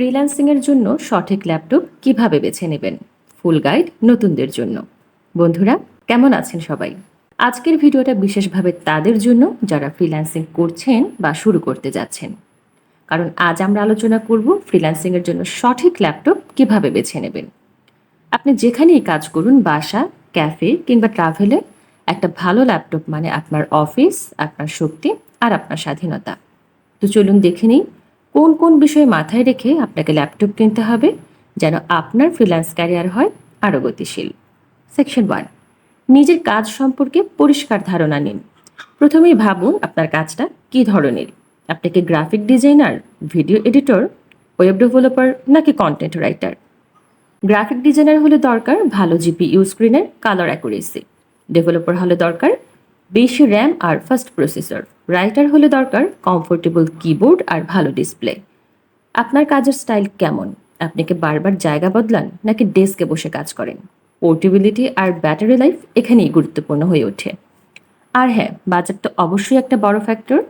ফ্রিল্যান্সিংয়ের জন্য সঠিক ল্যাপটপ কীভাবে বেছে নেবেন? ফুল গাইড নতুনদের জন্য। বন্ধুরা, কেমন আছেন সবাই? আজকের ভিডিওটা বিশেষভাবে তাদের জন্য যারা ফ্রিল্যান্সিং করছেন বা শুরু করতে যাচ্ছেন। কারণ আজ আমরা আলোচনা করব ফ্রিল্যান্সিংয়ের জন্য সঠিক ল্যাপটপ কীভাবে বেছে নেবেন। আপনি যেখানেই কাজ করুন, বাসা ক্যাফে কিংবা ট্রাভেলে একটা ভালো ল্যাপটপ মানে আপনার অফিস আপনার শক্তি আর আপনার স্বাধীনতা। তো চলুন দেখে নিই কোন কোন বিষয় মাথায় রেখে আপনাকে ল্যাপটপ কিনতে হবে যেন আপনার ফ্রিল্যান্স ক্যারিয়ার হয় আরও গতিশীল? সেকশন ওয়ান নিজের কাজ সম্পর্কে পরিষ্কার ধারণা নিন। প্রথমেই ভাবুন আপনার কাজটা কী ধরনের? আপনি কি graphic designer video editor web developer নাকি কন্টেন্ট রাইটার গ্রাফিক ডিজাইনার হলে দরকার ভালো জিপিইউ স্ক্রিনের কালার অ্যাকুরেসি ডেভেলপার হলে দরকার বেশি র্যাম আর ফাস্ট প্রসেসর। রাইটার হলে দরকার কমফোর্টেবল কিবোর্ড আর ভালো ডিসপ্লে। আপনার কাজের স্টাইল কেমন? আপনি কি বারবার জায়গা বদলান নাকি ডেস্কে বসে কাজ করেন? পোর্টেবিলিটি আর ব্যাটারি লাইফ এখানেই গুরুত্বপূর্ণ হয়ে ওঠে। আর হ্যাঁ বাজেট তো অবশ্যই একটা বড় ফ্যাক্টর।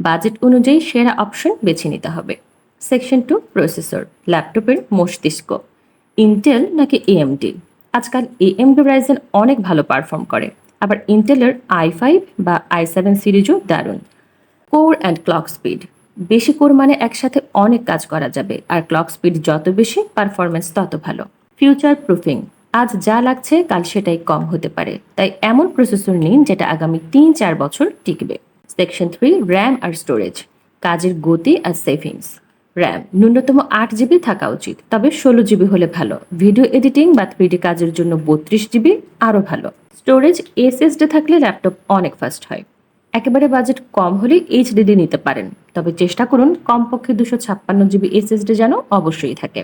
বাজেট অনুযায়ী সেরা অপশন বেছে নিতে হবে। সেকশন টু, প্রসেসর, ল্যাপটপের মস্তিষ্ক। ইন্টেল নাকি এএমডি? আজকাল এএমডি রাইজেন অনেক ভালো পারফর্ম করে। আবার ইন্টেলের আই ফাইভ বা আই সেভেন সিরিজও দারুণ। Core and clock speed. বেশি কোর মানে একসাথে অনেক কাজ করা যাবে, আর ক্লক স্পিড যত বেশি পারফরমেন্স তত ভালো। Future proofing. আজ যা লাগছে, কাল সেটাই কম হতে পারে। তাই এমন প্রসেসর নিন যেটা আগামী তিন চার বছর টিকবে। সেকশন থ্রি, র্যাম আর স্টোরেজ। কাজের গতি আর সেভিংস। র্যাম ন্যূনতম আট জিবি থাকা উচিত, তবে ষোলো জিবি হলে ভালো। ভিডিও এডিটিং বা থ্রিডি কাজের জন্য বত্রিশ জিবি আরও ভালো। স্টোরেজ এসএসডি থাকলে ল্যাপটপ অনেক ফাস্ট হয়। একেবারে বাজেট কম হলে এইচডিডি নিতে পারেন, তবে চেষ্টা করুন কমপক্ষে দুশো ছাপ্পান্ন জিবি এসএসডি যেন অবশ্যই থাকে।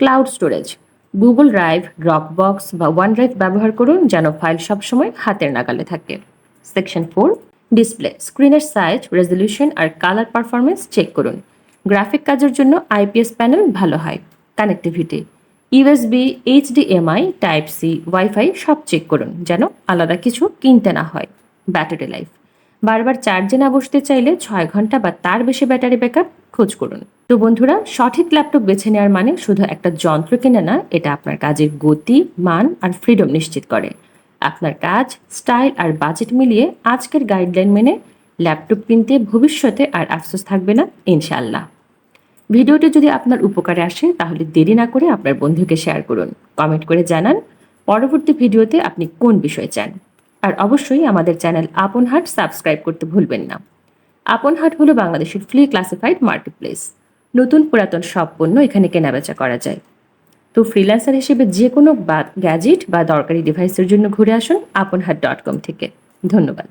Cloud storage Google Drive Dropbox বা ওয়ান ড্রাইভ ব্যবহার করুন যেন ফাইল সবসময় হাতের নাগালে থাকে। সেকশন ফোর ডিসপ্লে স্ক্রিনের সাইজ রেজলিউশন আর কালার পারফরমেন্স চেক করুন। গ্রাফিক কাজের জন্য আইপিএস প্যানেল ভালো হয়। Connectivity, USB, HDMI, type C, wifi সব চেক করুন যেন আলাদা কিছু কিনতে না হয়। ব্যাটারি লাইফ, বারবার চার্জে না বসতে চাইলে ছয় ঘণ্টা বা তার বেশি ব্যাটারি ব্যাকআপ খোঁজ করুন। তো বন্ধুরা, সঠিক ল্যাপটপ বেছে নেওয়ার মানে শুধু একটা যন্ত্র কিনে না, এটা আপনার কাজের গতি, মান আর ফ্রিডম নিশ্চিত করে। আপনার কাজ, স্টাইল আর বাজেট মিলিয়ে আজকের গাইডলাইন মেনে ল্যাপটপ কিনতে ভবিষ্যতে আর আফসোস থাকবে না, ইনশাআল্লাহ। ভিডিওটি যদি আপনার উপকারে আসে, তাহলে দেরি না করে আপনার বন্ধুকে শেয়ার করুন। কমেন্ট করে জানান পরবর্তী ভিডিওতে আপনি কোন বিষয় চান। আর অবশ্যই আমাদের চ্যানেল আপন হাট সাবস্ক্রাইব করতে ভুলবেন না। আপন হাট হলো বাংলাদেশের ফ্রি ক্লাসিফাইড মার্কেটপ্লেস। নতুন পুরাতন সব পণ্য এখানে কেনাবেচা করা যায়। তো ফ্রিল্যান্সার হিসেবে যে কোনো গ্যাজেট বা দরকারি ডিভাইসের জন্য ঘুরে আসুন আপন হাট ডট কম থেকে। ধন্যবাদ।